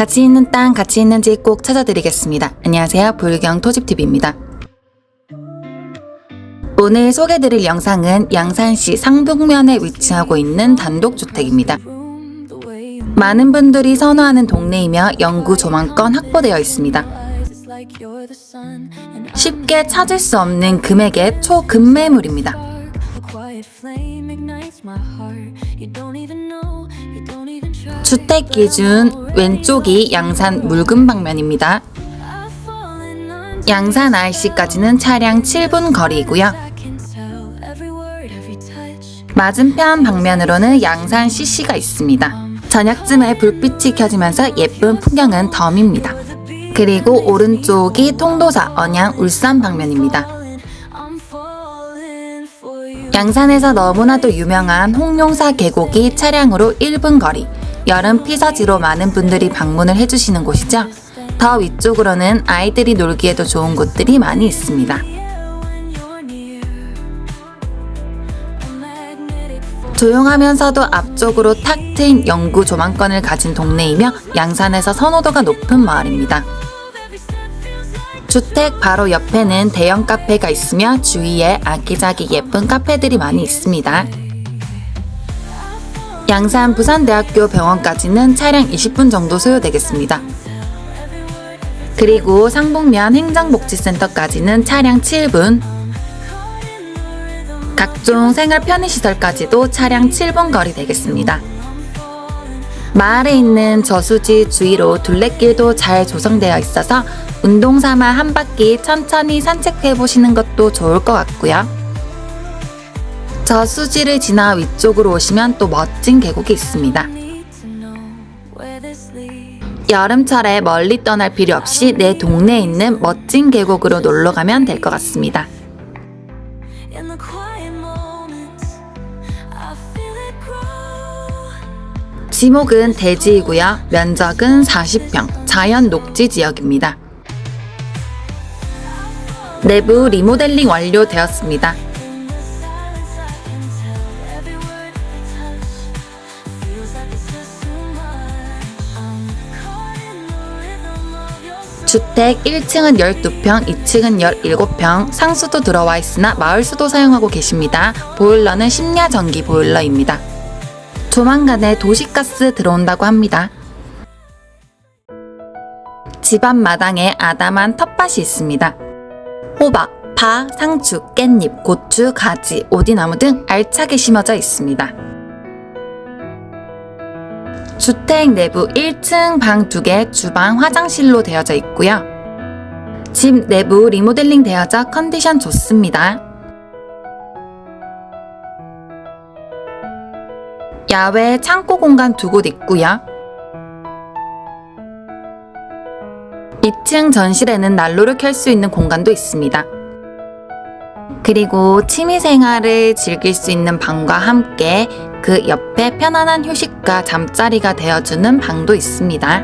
가치 있는 땅, 가치 있는 집 꼭 찾아드리겠습니다. 안녕하세요. 불경 토집TV입니다. 오늘 소개드릴 영상은 양산시 상북면에 위치하고 있는 단독주택입니다. 많은 분들이 선호하는 동네이며 영구 조망권 확보되어 있습니다. 쉽게 찾을 수 없는 금액의 초급매물입니다. 주택 기준 왼쪽이 양산 물금 방면입니다. 양산 IC까지는 차량 7분 거리이고요. 맞은편 방면으로는 양산 CC가 있습니다. 저녁쯤에 불빛이 켜지면서 예쁜 풍경은 덤입니다. 그리고 오른쪽이 통도사 언양 울산 방면입니다. 양산에서 너무나도 유명한 홍룡사 계곡이 차량으로 1분 거리, 여름 피서지로 많은 분들이 방문을 해주시는 곳이죠. 더 위쪽으로는 아이들이 놀기에도 좋은 곳들이 많이 있습니다. 조용하면서도 앞쪽으로 탁 트인 영구 조망권을 가진 동네이며 양산에서 선호도가 높은 마을입니다. 주택 바로 옆에는 대형 카페가 있으며 주위에 아기자기 예쁜 카페들이 많이 있습니다. 양산 부산대학교 병원까지는 차량 20분 정도 소요되겠습니다. 그리고 상북면 행정복지센터까지는 차량 7분, 각종 생활 편의시설까지도 차량 7분 거리 되겠습니다. 마을에 있는 저수지 주위로 둘레길도 잘 조성되어 있어서 운동 삼아 한 바퀴 천천히 산책해 보시는 것도 좋을 것 같고요. 저수지를 지나 위쪽으로 오시면 또 멋진 계곡이 있습니다. 여름철에 멀리 떠날 필요 없이 내 동네에 있는 멋진 계곡으로 놀러 가면 될 것 같습니다. 지목은 대지이고요. 면적은 40평, 자연 녹지 지역입니다. 내부 리모델링 완료되었습니다. 주택 1층은 12평, 2층은 17평, 상수도 들어와 있으나 마을수도 사용하고 계십니다. 보일러는 심야 전기 보일러입니다. 조만간에 도시가스 들어온다고 합니다. 집앞 마당에 아담한 텃밭이 있습니다. 호박, 파, 상추, 깻잎, 고추, 가지, 오디나무 등 알차게 심어져 있습니다. 주택 내부 1층 방 2개, 주방, 화장실로 되어져 있고요. 집 내부 리모델링 되어져 컨디션 좋습니다. 야외 창고 공간 두 곳 있고요. 2층 전실에는 난로를 켤 수 있는 공간도 있습니다. 그리고 취미 생활을 즐길 수 있는 방과 함께 그 옆에 편안한 휴식과 잠자리가 되어주는 방도 있습니다.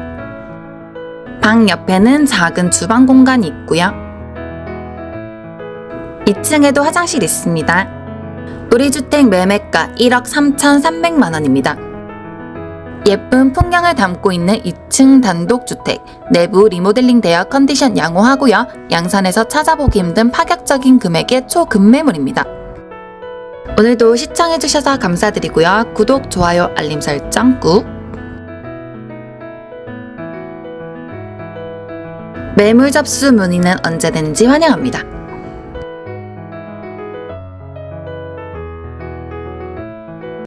방 옆에는 작은 주방 공간이 있고요. 2층에도 화장실 있습니다. 우리 주택 매매가 1억 3,300만 원입니다. 예쁜 풍경을 담고 있는 2층 단독주택, 내부 리모델링 되어 컨디션 양호하고요. 양산에서 찾아보기 힘든 파격적인 금액의 초급매물입니다. 오늘도 시청해주셔서 감사드리고요. 구독, 좋아요, 알림 설정 꾹. 매물 접수 문의는 언제든지 환영합니다.